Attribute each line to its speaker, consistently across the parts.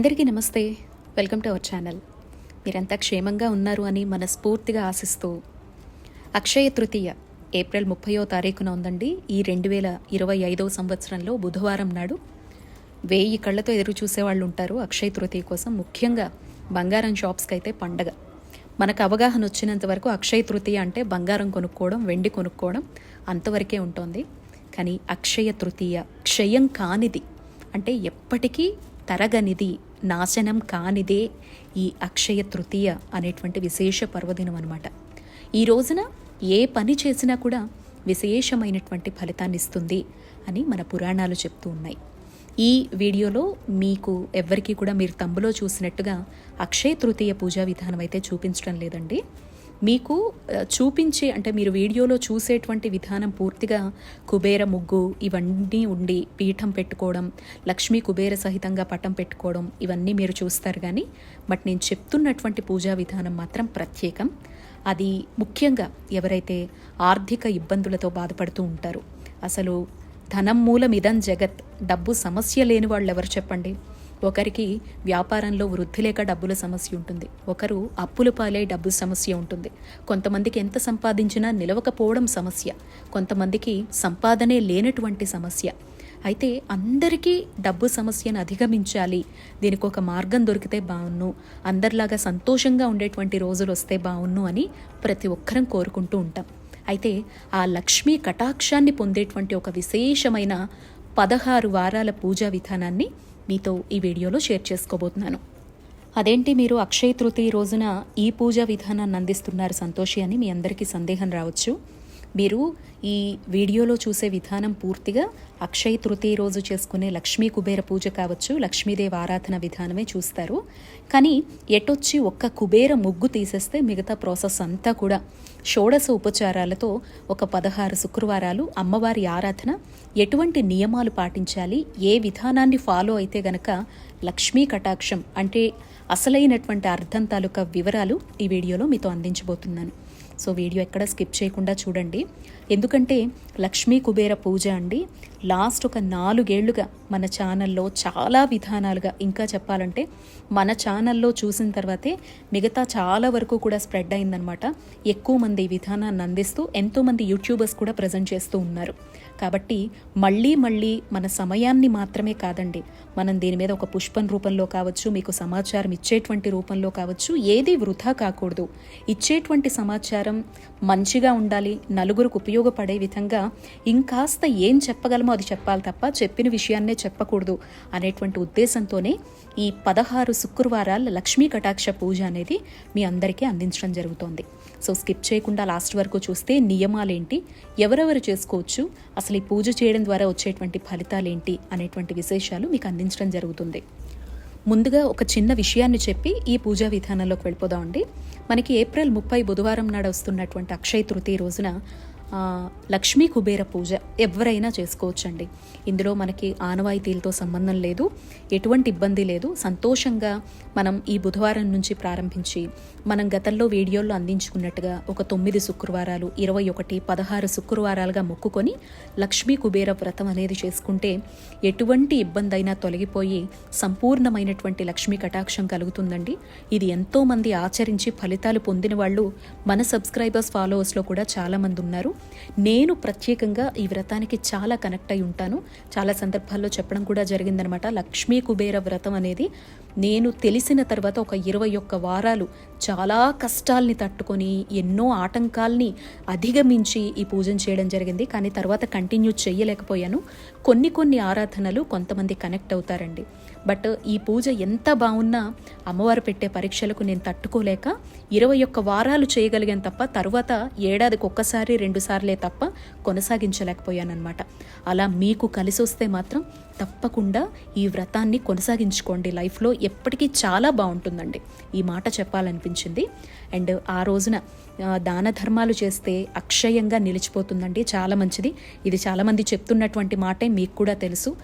Speaker 1: అందరికీ నమస్తే. Welcome to our channel. మీరంతా క్షేమంగా ఉన్నారు అని మనస్ఫూర్తిగా ఆశిస్తూ అక్షయ తృతీయ ఏప్రిల్ ముప్పయో తారీఖున ఉందండి. ఈ రెండు వేల ఇరవై ఐదవ సంవత్సరంలో బుధవారం నాడు వేయి కళ్ళతో ఎదురు చూసేవాళ్ళు ఉంటారు అక్షయ తృతీయ కోసం. ముఖ్యంగా బంగారం షాప్స్కి అయితే పండగ. మనకు అవగాహన వచ్చినంత వరకు అక్షయ తృతీయ అంటే బంగారం కొనుక్కోవడం వెండి కొనుక్కోవడం అంతవరకే ఉంటుంది. కానీ అక్షయ తృతీయ క్షయం కానిది అంటే ఎప్పటికీ తరగనిది నాశనం కానిదే ఈ అక్షయ తృతీయ అనేటువంటి విశేష పర్వదినం అనమాట ఈ రోజున ఏ పని చేసినా కూడా విశేషమైనటువంటి ఫలితాన్ని ఇస్తుంది అని మన పురాణాలు చెప్తూ ఉన్నాయి. ఈ వీడియోలో మీకు ఎవ్వరికీ కూడా మీరు తమ్ములో చూసినట్టుగా అక్షయ తృతీయ పూజా విధానం అయితే చూపించడం లేదండి. మీకు చూపించే అంటే మీరు వీడియోలో చూసేటువంటి విధానం పూర్తిగా కుబేర ముగ్గు ఇవన్నీ ఉండి పీఠం పెట్టుకోవడం లక్ష్మీ కుబేర సహితంగా పటం పెట్టుకోవడం ఇవన్నీ మీరు చూస్తారు కానీ బట్ నేను చెప్తున్నటువంటి పూజా విధానం మాత్రం ప్రత్యేకం. అది ముఖ్యంగా ఎవరైతే ఆర్థిక ఇబ్బందులతో బాధపడుతూ ఉంటారో అసలు ధనం మూలమిదం జగత్ డబ్బు సమస్య లేని వాళ్ళు ఎవరు చెప్పండి? ఒకరికి వ్యాపారంలో వృద్ధి లేక డబ్బుల సమస్య ఉంటుంది. ఒకరు అప్పులు పాలే డబ్బు సమస్య ఉంటుంది. కొంతమందికి ఎంత సంపాదించినా నిలవకపోవడం సమస్య. కొంతమందికి సంపాదనే లేనటువంటి సమస్య. అయితే అందరికీ డబ్బు సమస్యను అధిగమించాలి. దీనికి ఒక మార్గం దొరికితే బాగున్ను అందరిలాగా సంతోషంగా ఉండేటువంటి రోజులు వస్తే బాగున్ను అని ప్రతి ఒక్కరం కోరుకుంటూ ఉంటాం. అయితే ఆ లక్ష్మీ కటాక్షాన్ని పొందేటువంటి ఒక విశేషమైన పదహారు వారాల పూజా విధానాన్ని మీతో ఈ వీడియోలో షేర్ చేసుకోబోతున్నాను. అదేంటి మీరు అక్షయ తృతీయ రోజున ఈ పూజా విధానాన్ని అందిస్తున్నారు సంతోషి అని మీ అందరికీ సందేహం రావచ్చు. మీరు ఈ వీడియోలో చూసే విధానం పూర్తిగా అక్షయ తృతీయ రోజు చేసుకునే లక్ష్మీ కుబేర పూజ కావచ్చు లక్ష్మీదేవి ఆరాధన విధానమే చూస్తారు. కానీ ఎటొచ్చి ఒక్క కుబేర ముగ్గు తీసేస్తే మిగతా ప్రాసెస్ అంతా కూడా షోడశ ఉపచారాలతో ఒక పదహారు శుక్రవారాలు అమ్మవారి ఆరాధన ఎటువంటి నియమాలు పాటించాలి ఏ విధానాన్ని ఫాలో అయితే గనక లక్ష్మీ కటాక్షం అంటే అసలైనటువంటి అర్థం తాలూకా వివరాలు ఈ వీడియోలో మీతో అందించబోతున్నాను. సో వీడియో ఎక్కడ స్కిప్ చేయకుండా చూడండి. ఎందుకంటే లక్ష్మీ కుబేర పూజ అండి. లాస్ట్ ఒక నాలుగేళ్ళుగా మన ఛానల్లో చాలా విధానాలుగా ఇంకా చెప్పాలంటే మన ఛానల్లో చూసిన తర్వాతే మిగతా చాలా వరకు కూడా స్ప్రెడ్ అయిందనమాట ఎక్కువ మంది ఈ విధానాన్ని అందిస్తూ ఎంతోమంది యూట్యూబర్స్ కూడా ప్రజెంట్ చేస్తూ ఉన్నారు. కాబట్టి మళ్ళీ మళ్ళీ మన సమయాన్ని మాత్రమే కాదండి. మనం దీని మీద ఒక పుష్పం రూపంలో కావచ్చు మీకు సమాచారం ఇచ్చేటువంటి రూపంలో కావచ్చు ఏది వృధా కాకూడదు. ఇచ్చేటువంటి సమాచారం మంచిగా ఉండాలి నలుగురికి ఉపయోగపడే విధంగా ఇంకాస్త ఏం చెప్పగలమో అది చెప్పాలి తప్ప చెప్పిన విషయాన్నే చెప్పకూడదు అనేటువంటి ఉద్దేశంతోనే ఈ పదహారు శుక్రవారాల లక్ష్మీ కటాక్ష పూజ అనేది మీ అందరికీ అందించడం జరుగుతోంది. సో స్కిప్ చేయకుండా లాస్ట్ వరకు చూస్తే నియమాలేంటి ఎవరెవరు చేసుకోవచ్చు అసలు ఈ పూజ చేయడం ద్వారా వచ్చేటువంటి ఫలితాలు ఏంటి అనేటువంటి విశేషాలు మీకు అందించడం జరుగుతుంది. ముందుగా ఒక చిన్న విషయాన్ని చెప్పి ఈ పూజా విధానంలోకి వెళ్ళిపోదామండి. మనకి ఏప్రిల్ ముప్పై బుధవారం నాడు వస్తున్నటువంటి అక్షయ తృతీయ రోజున లక్ష్మీ కుబేర పూజ ఎవరైనా చేసుకోవచ్చండి. ఇందులో మనకి ఆనవాయితీలతో సంబంధం లేదు ఎటువంటి ఇబ్బంది లేదు. సంతోషంగా మనం ఈ బుధవారం నుంచి ప్రారంభించి మనం గతంలో వీడియోల్లో అందించుకున్నట్టుగా ఒక తొమ్మిది శుక్రవారాలు ఇరవై ఒకటి పదహారు శుక్రవారాలుగా మొక్కుకొని లక్ష్మీ కుబేర వ్రతం అనేది చేసుకుంటే ఎటువంటి ఇబ్బంది అయినా తొలగిపోయి సంపూర్ణమైనటువంటి లక్ష్మీ కటాక్షం కలుగుతుందండి. ఇది ఎంతోమంది ఆచరించి ఫలితాలు పొందిన వాళ్ళు మన సబ్స్క్రైబర్స్ ఫాలోవర్స్లో కూడా చాలామంది ఉన్నారు. నేను ప్రత్యేకంగా ఈ వ్రతానికి చాలా కనెక్ట్ అయి ఉంటాను. చాలా సందర్భాల్లో చెప్పడం కూడా జరిగిందనమాట. లక్ష్మీ కుబేర వ్రతం అనేది నేను తెలిసిన తర్వాత ఒక ఇరవై ఒక్క వారాలు చాలా కష్టాల్ని తట్టుకొని ఎన్నో ఆటంకాల్ని అధిగమించి ఈ పూజను చేయడం జరిగింది. కానీ తర్వాత కంటిన్యూ చేయలేకపోయాను. కొన్ని కొన్ని ఆరాధనలు కొంతమంది కనెక్ట్ అవుతారండి. బట్ ఈ పూజ ఎంత బాగున్నా అమ్మవారు పెట్టే పరీక్షలకు నేను తట్టుకోలేక ఇరవై ఒక్క వారాలు చేయగలిగాను తప్ప తర్వాత ఏడాదికి ఒక్కసారి రెండు సార్లే తప్ప కొనసాగించలేకపోయానమాట అలా మీకు కలిసి వస్తే మాత్రం తప్పకుండా ఈ వ్రతాన్ని కొనసాగించుకోండి. లైఫ్లో ఎప్పటికీ చాలా బాగుంటుందండి. ఈ మాట చెప్పాలనిపించింది. అండ్ ఆ రోజున దాన ధర్మాలు చేస్తే అక్షయంగా నిలిచిపోతుందండి. చాలా మంచిది. ఇది చాలామంది చెప్తున్నటువంటి మాటే మీకు కూడా తెలుసు.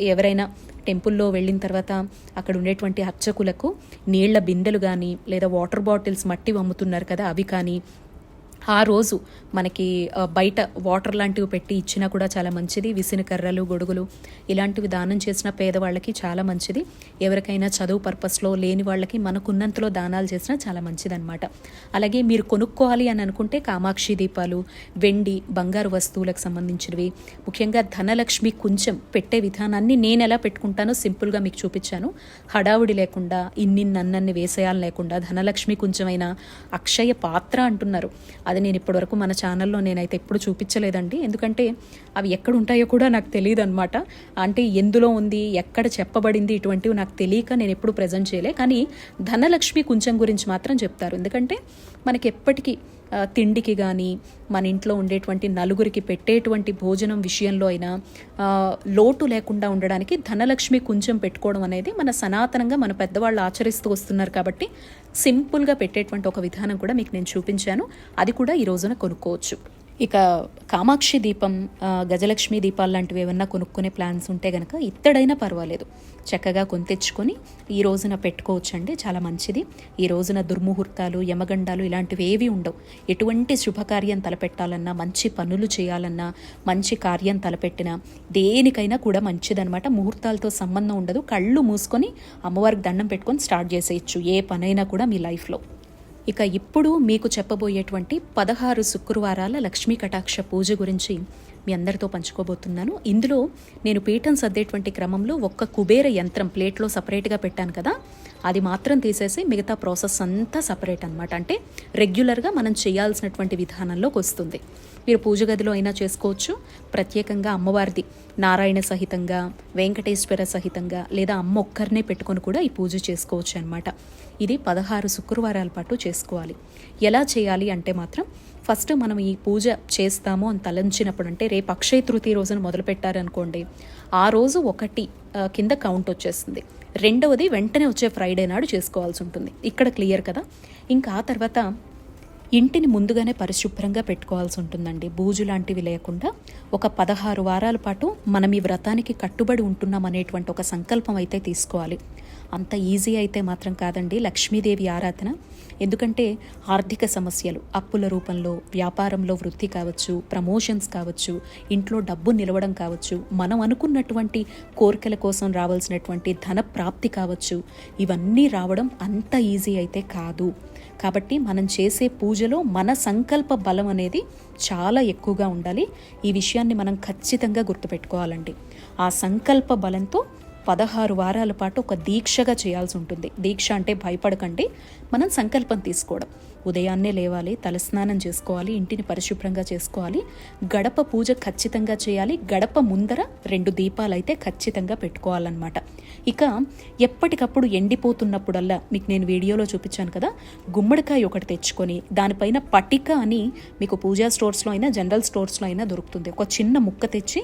Speaker 1: ఎవరైనా టెంపుల్లో వెళ్ళిన తర్వాత అక్కడ ఉండేటువంటి అర్చకులకు నీళ్ళ బిందెలు కానీ లేదా వాటర్ బాటిల్స్ మట్టి అమ్ముతున్నారు కదా అవి కానీ ఆ రోజు మనకి బయట వాటర్ లాంటివి పెట్టి ఇచ్చినా కూడా చాలా మంచిది. విసిన కర్రలు గొడుగులు ఇలాంటివి దానం చేసిన పేదవాళ్ళకి చాలా మంచిది. ఎవరికైనా చదువు పర్పస్లో లేని వాళ్ళకి మనకున్నంతలో దానాలు చేసినా చాలా మంచిదన్నమాట. అలాగే మీరు కొనుక్కోవాలి అని అనుకుంటే కామాక్షి దీపాలు వెండి బంగారు వస్తువులకు సంబంధించినవి ముఖ్యంగా ధనలక్ష్మి కొంచెం పెట్టే విధానాన్ని నేను ఎలా పెట్టుకుంటానో సింపుల్గా మీకు చూపించాను. హడావుడి లేకుండా ఇన్ని నన్నన్ని వేసేయాలు లేకుండా ధనలక్ష్మి కొంచెమైనా అక్షయ పాత్ర అంటున్నారు. అది నేను ఇప్పటివరకు మన ఛానల్లో నేనైతే ఎప్పుడు చూపించలేదండి. ఎందుకంటే అవి ఎక్కడ ఉంటాయో కూడా నాకు తెలియదు అనమాట అంటే ఎందులో ఉంది ఎక్కడ చెప్పబడింది ఇటువంటివి నాకు తెలియక నేను ఎప్పుడు ప్రజెంట్ చేయలే. కానీ ధనలక్ష్మి కొంచెం గురించి మాత్రం చెప్తారు. ఎందుకంటే మనకి ఎప్పటికీ తిండికి కానీ మన ఇంట్లో ఉండేటువంటి నలుగురికి పెట్టేటువంటి భోజనం విషయంలో అయినా లోటు లేకుండా ఉండడానికి ధనలక్ష్మి కుంచెం పెట్టుకోవడం అనేది మన సనాతనంగా మన పెద్దవాళ్ళు ఆచరిస్తూ వస్తున్నారు కాబట్టి సింపుల్గా పెట్టేటువంటి ఒక విధానం కూడా మీకు నేను చూపించాను. అది కూడా ఈ రోజున కొనుక్కోవచ్చు. ఇక కామాక్షి దీపం గజలక్ష్మి దీపాలు లాంటివి ఏమన్నా కొనుక్కునే ప్లాన్స్ ఉంటే కనుక ఇత్తడైనా పర్వాలేదు. చక్కగా కొని తెచ్చుకొని ఈ రోజున పెట్టుకోవచ్చండి. చాలా మంచిది. ఈ రోజున దుర్ముహూర్తాలు యమగండాలు ఇలాంటివి ఏవి ఉండవు. ఎటువంటి శుభకార్యం తలపెట్టాలన్నా మంచి పనులు చేయాలన్నా మంచి కార్యం తలపెట్టినా దేనికైనా కూడా మంచిదనమాట ముహూర్తాలతో సంబంధం ఉండదు. కళ్ళు మూసుకొని అమ్మవారికి దండం పెట్టుకొని స్టార్ట్ చేసేయచ్చు ఏ పనైనా కూడా మీ లైఫ్లో. ఇక ఇప్పుడు మీకు చెప్పబోయేటువంటి పదహారు శుక్రవారాల లక్ష్మీ కటాక్ష పూజ గురించి మీ అందరితో పంచుకోబోతున్నాను. ఇందులో నేను పీఠం సర్దేటువంటి క్రమంలో ఒక్క కుబేర యంత్రం ప్లేట్లో సపరేట్గా పెట్టాను కదా అది మాత్రం తీసేసి మిగతా ప్రాసెస్ అంతా సపరేట్ అనమాట అంటే రెగ్యులర్గా మనం చేయాల్సినటువంటి విధానంలోకి వస్తుంది. మీరు పూజ గదిలో అయినా చేసుకోవచ్చు. ప్రత్యేకంగా అమ్మవారిది నారాయణ సహితంగా వెంకటేశ్వర సహితంగా లేదా అమ్మ ఒక్కరినే పెట్టుకొని కూడా ఈ పూజ చేసుకోవచ్చు అనమాట ఇది పదహారు శుక్రవారాల పాటు చేసుకోవాలి. ఎలా చేయాలి అంటే మాత్రం ఫస్ట్ మనం ఈ పూజ చేస్తాము అని తలంచినప్పుడు అంటే రేపు అక్షయ తృతీయ రోజున మొదలు పెట్టారనుకోండి ఆ రోజు ఒకటి కింద కౌంట్ వచ్చేస్తుంది. రెండవది వెంటనే వచ్చే ఫ్రైడే నాడు చేసుకోవాల్సి ఉంటుంది. ఇక్కడ క్లియర్ కదా? ఇంకా ఆ తర్వాత ఇంటిని ముందుగానే పరిశుభ్రంగా పెట్టుకోవాల్సి ఉంటుందండి. బూజు లాంటివి లేకుండా ఒక పదహారు వారాల పాటు మనం ఈ వ్రతానికి కట్టుబడి ఉంటున్నాం అనేటువంటి ఒక సంకల్పం అయితే తీసుకోవాలి. అంత ఈజీ అయితే మాత్రం కాదండి లక్ష్మీదేవి ఆరాధన. ఎందుకంటే ఆర్థిక సమస్యలు అప్పుల రూపంలో వ్యాపారంలో వృద్ధి కావచ్చు ప్రమోషన్స్ కావచ్చు ఇంట్లో డబ్బు నిలవడం కావచ్చు మనం అనుకున్నటువంటి కోరికల కోసం రావాల్సినటువంటి ధన ప్రాప్తి కావచ్చు ఇవన్నీ రావడం అంత ఈజీ అయితే కాదు. కాబట్టి మనం చేసే పూజలో మన సంకల్ప బలం అనేది చాలా ఎక్కువగా ఉండాలి. ఈ విషయాన్ని మనం ఖచ్చితంగా గుర్తుపెట్టుకోవాలండి. ఆ సంకల్ప బలంతో పదహారు వారాల పాటు ఒక దీక్షగా చేయాల్సి ఉంటుంది. దీక్ష అంటే భయపడకండి. మనం సంకల్పం తీసుకోవడం. ఉదయాన్నే లేవాలి తలస్నానం చేసుకోవాలి ఇంటిని పరిశుభ్రంగా చేసుకోవాలి. గడప పూజ ఖచ్చితంగా చేయాలి. గడప ముందర రెండు దీపాలు అయితే ఖచ్చితంగా పెట్టుకోవాలన్నమాట. ఇక ఎప్పటికప్పుడు ఎండిపోతున్నప్పుడల్లా మీకు నేను వీడియోలో చూపించాను కదా గుమ్మడికాయ ఒకటి తెచ్చుకొని దానిపైన పటిక అని మీకు పూజా స్టోర్స్లో అయినా జనరల్ స్టోర్స్లో అయినా దొరుకుతుంది. ఒక చిన్న ముక్క తెచ్చి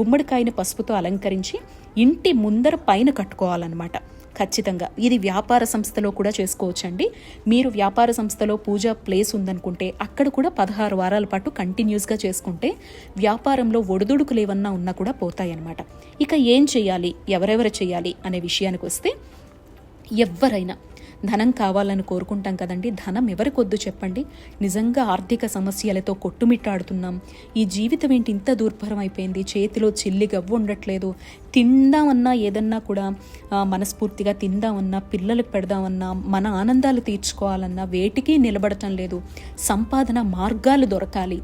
Speaker 1: గుమ్మడికాయని పసుపుతో అలంకరించి ఇంటి ముందర పైన కట్టుకోవాలన్నమాట. ఖచ్చితంగా. ఇది వ్యాపార సంస్థలో కూడా చేసుకోవచ్చండి. మీరు వ్యాపార సంస్థలో పూజ ప్లేస్ ఉందనుకుంటే అక్కడ కూడా పదహారు వారాల పాటు కంటిన్యూస్గా చేసుకుంటే వ్యాపారంలో ఒడిదుడుకులు ఏమన్నా ఉన్నా కూడా పోతాయన్నమాట. ఇక ఏం చేయాలి? ఎవరెవరు చేయాలి? అనే విషయానికి వస్తే ఎవరైనా ధనం కావాలని కోరుకుంటాం కదండి. ధనం ఎవరికొద్దు చెప్పండి. నిజంగా ఆర్థిక సమస్యలతో కొట్టుమిట్టాడుతున్నాం. ఈ జీవితం ఏంటి ఇంత దుర్భరం అయిపోయింది చేతిలో చిల్లి గవ్వు ఉండట్లేదు. తిందామన్నా ఏదన్నా కూడా మనస్ఫూర్తిగా తిందామన్నా పిల్లలకు పెడదామన్నా మన ఆనందాలు తీర్చుకోవాలన్నా వేటికి నిలబడటం లేదు. సంపాదన మార్గాలు దొరకాలి.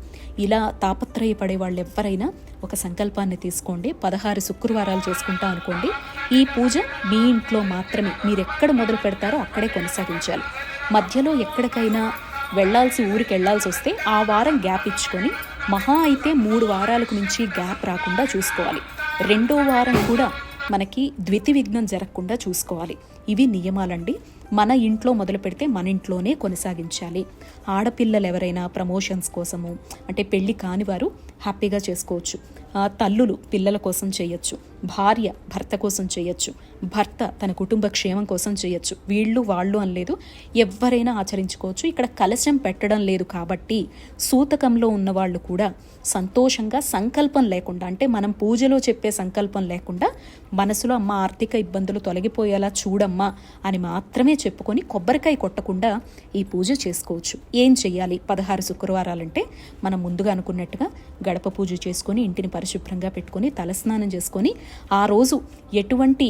Speaker 1: ఇలా తాపత్రయపడే వాళ్ళు ఎవరైనా ఒక సంకల్పాన్ని తీసుకోండి. పదహారు శుక్రవారాలు చేసుకుంటాం అనుకోండి. ఈ పూజ మీ ఇంట్లో మాత్రమే. మీరు ఎక్కడ మొదలు పెడతారో అక్కడే కొనసాగించాలి. మధ్యలో ఎక్కడికైనా వెళ్ళాల్సి ఊరికి వెళ్ళాల్సి వస్తే ఆ వారం గ్యాప్ ఇచ్చుకొని మహా అయితే మూడు వారాలకు మించి గ్యాప్ రాకుండా చూసుకోవాలి. రెండో వారం కూడా మనకి ద్వితి విఘ్నం జరగకుండా చూసుకోవాలి. ఇవి నియమాలండి. మన ఇంట్లో మొదలు పెడితే మన ఇంట్లోనే కొనసాగించాలి. ఆడపిల్లలు ఎవరైనా ప్రమోషన్స్ కోసము అంటే పెళ్ళి కాని వారు హ్యాపీగా చేసుకోవచ్చు. ఆ, తల్లులు పిల్లల కోసం చేయొచ్చు భార్య భర్త కోసం చేయొచ్చు భర్త తన కుటుంబ క్షేమం కోసం చేయొచ్చు. వీళ్ళు వాళ్ళు అనలేదు ఎవరైనా ఆచరించుకోవచ్చు. ఇక్కడ కలశం పెట్టడం లేదు కాబట్టి సూతకంలో ఉన్న వాళ్ళు కూడా సంతోషంగా సంకల్పం లేకుండా అంటే మనం పూజలో చెప్పే సంకల్పం లేకుండా మనసులో అమ్మ ఆర్థిక ఇబ్బందులు తొలగిపోయేలా చూడమ్మా అని మాత్రమే చెప్పుకొని కొబ్బరికాయ కొట్టకుండా ఈ పూజ చేసుకోవచ్చు. ఏం చెయ్యాలి? పదహారు శుక్రవారాలంటే మనం ముందుగా అనుకున్నట్టుగా గడప పూజ చేసుకొని ఇంటిని పరిశుభ్రంగా పెట్టుకొని తలస్నానం చేసుకొని ఆ రోజు ఎటువంటి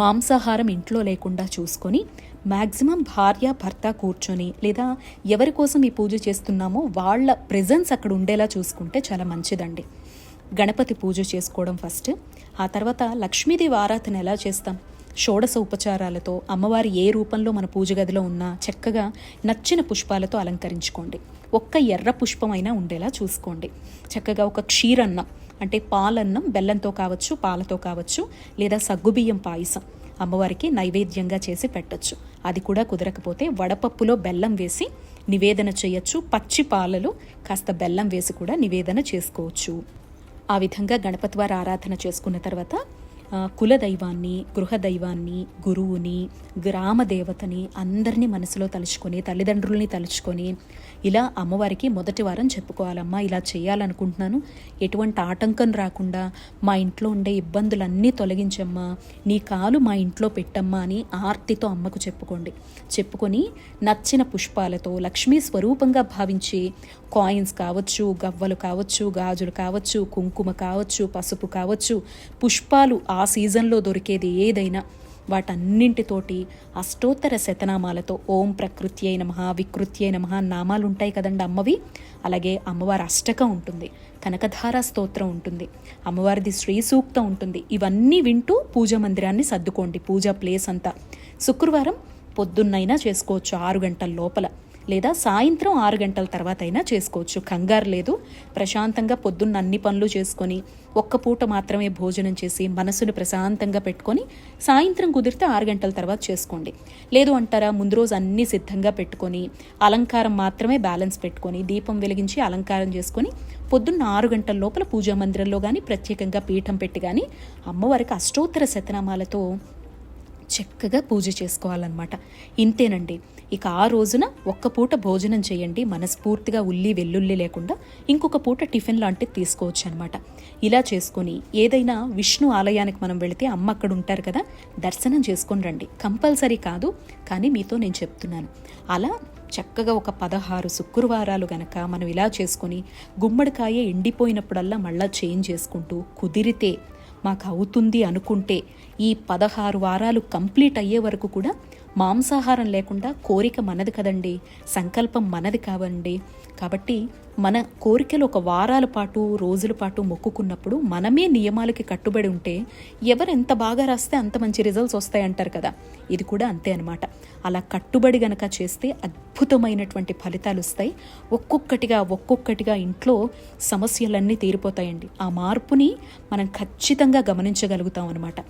Speaker 1: మాంసాహారం ఇంట్లో లేకుండా చూసుకొని మ్యాక్సిమం భార్య భర్త కూర్చొని లేదా ఎవరి కోసం ఈ పూజ చేస్తున్నామో వాళ్ళ ప్రెజెన్స్ అక్కడ ఉండేలా చూసుకుంటే చాలా మంచిదండి. గణపతి పూజ చేసుకోవడం ఫస్ట్. ఆ తర్వాత లక్ష్మీదేవి ఆరాధన ఎలా చేస్తాం? షోడశ ఉపచారాలతో అమ్మవారి ఏ రూపంలో మన పూజ గదిలో ఉన్నా చక్కగా నచ్చిన పుష్పాలతో అలంకరించుకోండి. ఒక్క ఎర్ర పుష్పమైనా ఉండేలా చూసుకోండి. చక్కగా ఒక క్షీరన్నం అంటే పాలన్నం బెల్లంతో కావచ్చు పాలతో కావచ్చు లేదా సగ్గుబియ్యం పాయసం అమ్మవారికి నైవేద్యంగా చేసి పెట్టొచ్చు. అది కూడా కుదరకపోతే వడపప్పులో బెల్లం వేసి నివేదన చేయొచ్చు. పచ్చి పాలలో కాస్త బెల్లం వేసి కూడా నివేదన చేసుకోవచ్చు. ఆ విధంగా గణపతి వారి ఆరాధన చేసుకున్న తర్వాత కులదైవాన్ని గృహదైవాన్ని గురువుని గ్రామ దేవతని అందరినీ మనసులో తలుచుకొని తల్లిదండ్రుల్ని తలుచుకొని ఇలా అమ్మవారికి మొదటి వారం చెప్పుకోవాలమ్మా ఇలా చేయాలనుకుంటున్నాను. ఎటువంటి ఆటంకం రాకుండా మా ఇంట్లో ఉండే ఇబ్బందులన్నీ తొలగించమ్మా నీ కాలు మా ఇంట్లో పెట్టమ్మా అని ఆర్తితో అమ్మకు చెప్పుకోండి. చెప్పుకొని నచ్చిన పుష్పాలతో లక్ష్మీ స్వరూపంగా భావించి కాయిన్స్ కావచ్చు గవ్వలు కావచ్చు గాజులు కావచ్చు కుంకుమ కావచ్చు పసుపు కావచ్చు పుష్పాలు ఆ సీజన్లో దొరికేది ఏదైనా వాటన్నింటితోటి అష్టోత్తర శతనామాలతో ఓం ప్రకృత్యై నమ వికృత్యై నమ నామాలు ఉంటాయి కదండి అమ్మవి. అలాగే అమ్మవారి అష్టకం ఉంటుంది కనకధార స్తోత్రం ఉంటుంది అమ్మవారిది శ్రీ సూక్తం ఉంటుంది. ఇవన్నీ వింటూ పూజ మందిరాన్ని సర్దుకోండి. పూజా ప్లేస్ అంతా శుక్రవారం పొద్దున్నైనా చేసుకోవచ్చు ఆరు గంటల లోపల. లేదా సాయంత్రం ఆరు గంటల తర్వాత అయినా చేసుకోవచ్చు. కంగారు లేదు. ప్రశాంతంగా పొద్దున్న అన్ని పనులు చేసుకొని ఒక్క పూట మాత్రమే భోజనం చేసి మనసును ప్రశాంతంగా పెట్టుకొని సాయంత్రం కుదిరితే ఆరు గంటల తర్వాత చేసుకోండి. లేదు అంటారా ముందు రోజు అన్నీ సిద్ధంగా పెట్టుకొని అలంకారం మాత్రమే బ్యాలెన్స్ పెట్టుకొని దీపం వెలిగించి అలంకారం చేసుకొని పొద్దున్న ఆరు గంటల లోపల పూజా మందిరంలో కానీ ప్రత్యేకంగా పీఠం పెట్టి కానీ అమ్మవారికి అష్టోత్తర శతనామాలతో చక్కగా పూజ చేసుకోవాలన్నమాట. ఇంతేనండి. ఇక ఆ రోజున ఒక్క పూట భోజనం చేయండి. మనస్ఫూర్తిగా ఉల్లి వెల్లుల్లి లేకుండా ఇంకొక పూట టిఫిన్ లాంటిది తీసుకోవచ్చు అనమాట ఇలా చేసుకొని ఏదైనా విష్ణు ఆలయానికి మనం వెళితే అమ్మ అక్కడ ఉంటారు కదా దర్శనం చేసుకొని రండి. కంపల్సరీ కాదు కానీ మీతో నేను చెప్తున్నాను. అలా చక్కగా ఒక పదహారు శుక్రవారాలు గనక మనం ఇలా చేసుకొని గుమ్మడికాయ ఎండిపోయినప్పుడల్లా మళ్ళా చేంజ్ చేసుకుంటూ కుదిరితే మాకు అవుతుంది అనుకుంటే ఈ పదహారు వారాలు కంప్లీట్ అయ్యే వరకు కూడా మాంసాహారం లేకుండా కోరిక మనది కదండి. సంకల్పం మనది కావండి. కాబట్టి మన కోరికలు ఒక వారాల పాటు రోజుల పాటు మొక్కుకున్నప్పుడు మనమే నియమాలకి కట్టుబడి ఉంటే ఎవరు ఎంత బాగా రాస్తే అంత మంచి రిజల్ట్స్ వస్తాయి అంటారు కదా. ఇది కూడా అంతే అనమాట అలా కట్టుబడి గనక చేస్తే అద్భుతమైనటువంటి ఫలితాలు వస్తాయి. ఒక్కొక్కటిగా ఒక్కొక్కటిగా ఇంట్లో సమస్యలన్నీ తీరిపోతాయండి. ఆ మార్పుని మనం ఖచ్చితంగా గమనించగలుగుతాం అనమాట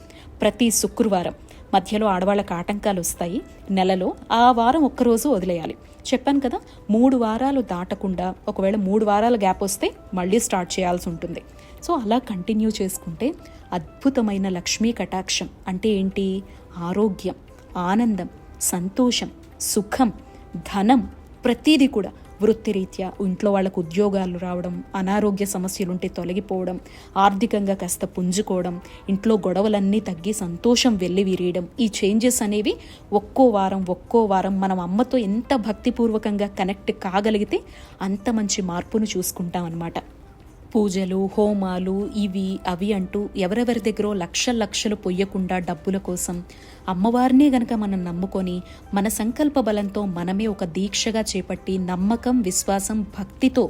Speaker 1: ప్రతి శుక్రవారం మధ్యలో ఆడవాళ్ళకి ఆటంకాలు వస్తాయి. నెలలో ఆ వారం ఒక్కరోజు వదిలేయాలి. చెప్పాను కదా మూడు వారాలు దాటకుండా ఒకవేళ మూడు వారాల గ్యాప్ వస్తే మళ్ళీ స్టార్ట్ చేయాల్సి ఉంటుంది. సో అలా కంటిన్యూ చేసుకుంటే అద్భుతమైన లక్ష్మీ కటాక్షం. అంటే ఏంటి? ఆరోగ్యం ఆనందం సంతోషం సుఖం ధనం ప్రతీది కూడా వృత్తిరీత్యా ఇంట్లో వాళ్ళకు ఉద్యోగాలు రావడం అనారోగ్య సమస్యలుంటే తొలగిపోవడం ఆర్థికంగా కాస్త పుంజుకోవడం ఇంట్లో గొడవలన్నీ తగ్గి సంతోషం వెళ్ళి విరియడం. ఈ చేంజెస్ అనేవి ఒక్కో వారం ఒక్కో వారం మనం అమ్మతో ఎంత భక్తిపూర్వకంగా కనెక్ట్ కాగలిగితే అంత మంచి మార్పును చూసుకుంటాం అన్నమాట పూజలు హోమాలు ఇవి అవి అంటూ ఎవరెవరి దగ్గర లక్షల లక్షలు పొయ్యకుండా డబ్బుల కోసం అమ్మవారినే గనక మనం నమ్ముకొని మన సంకల్ప బలంతో మనమే ఒక దీక్షగా చేపట్టి నమ్మకం విశ్వాసం భక్తితో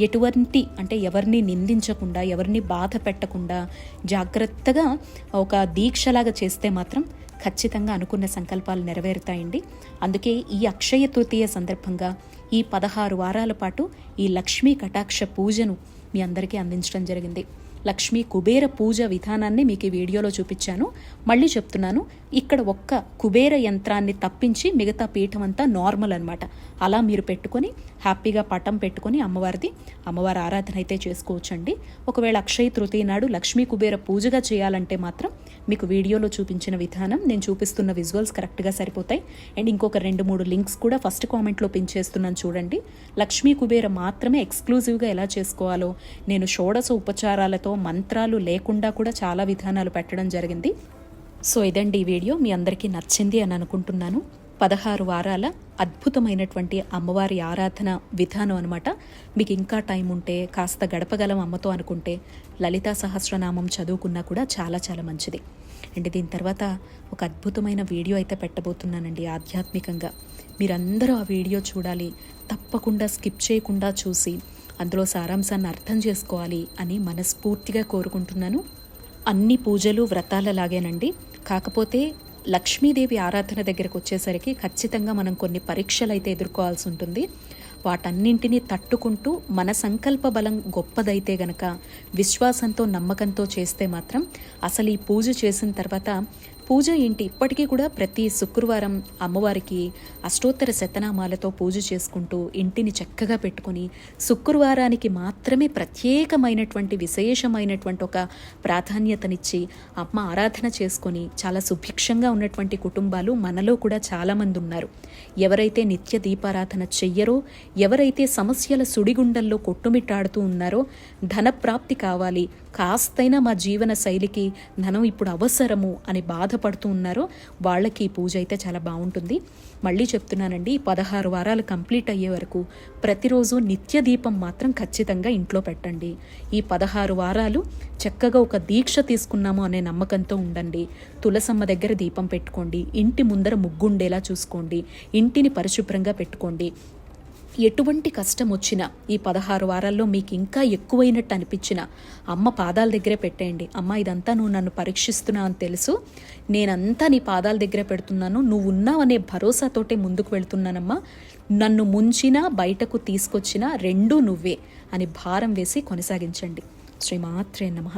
Speaker 1: ఎటువంటి అంటే ఎవరిని నిందించకుండా ఎవరిని బాధ పెట్టకుండా జాగ్రత్తగా ఒక దీక్షలాగా చేస్తే మాత్రం ఖచ్చితంగా అనుకున్న సంకల్పాలు నెరవేరుతాయండి. అందుకే ఈ అక్షయ తృతీయ సందర్భంగా ఈ పదహారు వారాల పాటు ఈ లక్ష్మీ కటాక్ష పూజను మీ అందరికీ అందించడం జరిగింది. లక్ష్మీ కుబేర పూజ విధానాన్ని మీకు ఈ వీడియోలో చూపించాను. మళ్ళీ చెప్తున్నాను ఇక్కడ ఒక్క కుబేర యంత్రాన్ని తప్పించి మిగతా పీఠం అంతా నార్మల్ అనమాట అలా మీరు పెట్టుకొని హ్యాపీగా పటం పెట్టుకొని అమ్మవారిది అమ్మవారి ఆరాధన అయితే చేసుకోవచ్చండి. ఒకవేళ అక్షయ తృతీయ నాడు లక్ష్మీ కుబేర పూజగా చేయాలంటే మాత్రం మీకు వీడియోలో చూపించిన విధానం నేను చూపిస్తున్న విజువల్స్ కరెక్ట్గా సరిపోతాయి. అండ్ ఇంకొక రెండు మూడు లింక్స్ కూడా ఫస్ట్ కామెంట్లో పిన్ చేస్తున్నాను చూడండి. లక్ష్మీ కుబేర మాత్రమే ఎక్స్క్లూజివ్గా ఎలా చేసుకోవాలో నేను షోడశ ఉపచారాలతో మంత్రాలు లేకుండా కూడా చాలా విధానాలు పెట్టడం జరిగింది. సో ఇదండి ఈ వీడియో. మీ అందరికీ నచ్చింది అని అనుకుంటున్నాను. పదహారు వారాల అద్భుతమైనటువంటి అమ్మవారి ఆరాధన విధానం అనమాట మీకు ఇంకా టైం ఉంటే కాస్త గడపగలం అమ్మతో అనుకుంటే లలితా సహస్రనామం చదువుకున్నా కూడా చాలా చాలా మంచిది. అండ్ దీని తర్వాత ఒక అద్భుతమైన వీడియో అయితే పెట్టబోతున్నానండి ఆధ్యాత్మికంగా. మీరందరూ ఆ వీడియో చూడాలి. తప్పకుండా స్కిప్ చేయకుండా చూసి అందులో సారాంశాన్ని అర్థం చేసుకోవాలి అని మనస్ఫూర్తిగా కోరుకుంటున్నాను. అన్ని పూజలు వ్రతాలలాగేనండి. కాకపోతే లక్ష్మీదేవి ఆరాధన దగ్గరకు వచ్చేసరికి ఖచ్చితంగా మనం కొన్ని పరీక్షలు అయితే ఎదుర్కోవాల్సి ఉంటుంది. వాటన్నింటినీ తట్టుకుంటూ మన సంకల్ప బలం గొప్పదైతే గనక విశ్వాసంతో నమ్మకంతో చేస్తే మాత్రం అసలు ఈ పూజ చేసిన తర్వాత పూజ ఏంటి? ఇప్పటికీ కూడా ప్రతి శుక్రవారం అమ్మవారికి అష్టోత్తర శతనామాలతో పూజ చేసుకుంటూ ఇంటిని చక్కగా పెట్టుకొని శుక్రవారానికి మాత్రమే ప్రత్యేకమైనటువంటి విశేషమైనటువంటి ఒక ప్రాధాన్యతనిచ్చి అమ్మ ఆరాధన చేసుకొని చాలా సుభిక్షంగా ఉన్నటువంటి కుటుంబాలు మనలో కూడా చాలామంది ఉన్నారు. ఎవరైతే నిత్య దీపారాధన చెయ్యరో ఎవరైతే సమస్యల సుడిగుండంలో కొట్టుమిట్టాడుతూ ఉన్నారో ధనప్రాప్తి కావాలి. కాస్తైనా మా జీవన శైలికి ధనం ఇప్పుడు అవసరము అని బాధపడుతూ ఉన్నారో. వాళ్ళకి ఈ పూజ అయితే చాలా బాగుంటుంది. మళ్ళీ చెప్తున్నానండి ఈ పదహారు వారాలు కంప్లీట్ అయ్యే వరకు ప్రతిరోజు నిత్య దీపం మాత్రం ఖచ్చితంగా ఇంట్లో పెట్టండి. ఈ పదహారు వారాలు చక్కగా ఒక దీక్ష తీసుకున్నాము అనే నమ్మకంతో ఉండండి. తులసమ్మ దగ్గర దీపం పెట్టుకోండి. ఇంటి ముందర ముగ్గుండేలా చూసుకోండి. ఇంటిని పరిశుభ్రంగా పెట్టుకోండి. ఎటువంటి కష్టం వచ్చినా ఈ పదహారు వారాల్లో మీకు ఇంకా ఎక్కువైనట్టు అనిపించిన అమ్మ పాదాల దగ్గరే పెట్టేయండి. అమ్మ ఇదంతా నువ్వు నన్ను పరీక్షిస్తున్నావు అని తెలుసు. నేనంతా నీ పాదాల దగ్గరే పెడుతున్నాను. నువ్వు ఉన్నావనే భరోసాతోటే ముందుకు వెళ్తున్నానమ్మా. నన్ను ముంచినా బయటకు తీసుకొచ్చినా రెండూ నువ్వే అని భారం వేసి కొనసాగించండి. శ్రీమాత్రే నమ.